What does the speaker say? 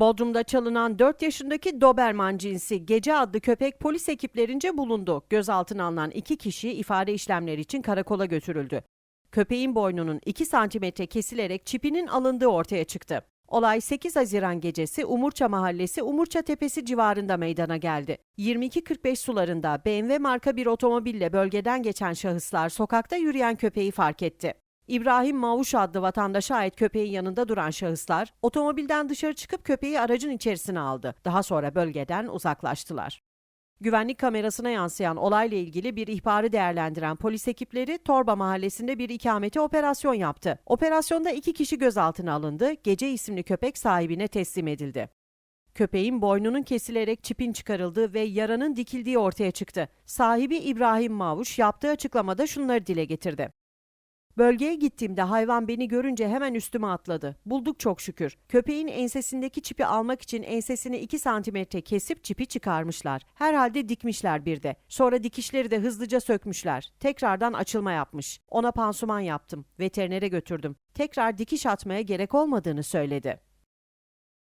Bodrum'da çalınan 4 yaşındaki Doberman cinsi Gece adlı köpek polis ekiplerince bulundu. Gözaltına alınan iki kişi ifade işlemleri için karakola götürüldü. Köpeğin boynunun 2 santimetre kesilerek çipinin alındığı ortaya çıktı. Olay 8 Haziran gecesi Umurça Mahallesi Umurça Tepesi civarında meydana geldi. 22.45 sularında BMW marka bir otomobille bölgeden geçen şahıslar sokakta yürüyen köpeği fark etti. İbrahim Mavuş adlı vatandaşa ait köpeğin yanında duran şahıslar otomobilden dışarı çıkıp köpeği aracın içerisine aldı. Daha sonra bölgeden uzaklaştılar. Güvenlik kamerasına yansıyan olayla ilgili bir ihbarı değerlendiren polis ekipleri Torba mahallesinde bir ikamete operasyon yaptı. Operasyonda iki kişi gözaltına alındı, Gece isimli köpek sahibine teslim edildi. Köpeğin boynunun kesilerek çipin çıkarıldığı ve yaranın dikildiği ortaya çıktı. Sahibi İbrahim Mavuş yaptığı açıklamada şunları dile getirdi. Bölgeye gittiğimde hayvan beni görünce hemen üstüme atladı. Bulduk çok şükür. Köpeğin ensesindeki çipi almak için ensesini 2 santimetre kesip çipi çıkarmışlar. Herhalde dikmişler bir de. Sonra dikişleri de hızlıca sökmüşler. Tekrardan açılma yapmış. Ona pansuman yaptım. Veterinere götürdüm. Tekrar dikiş atmaya gerek olmadığını söyledi.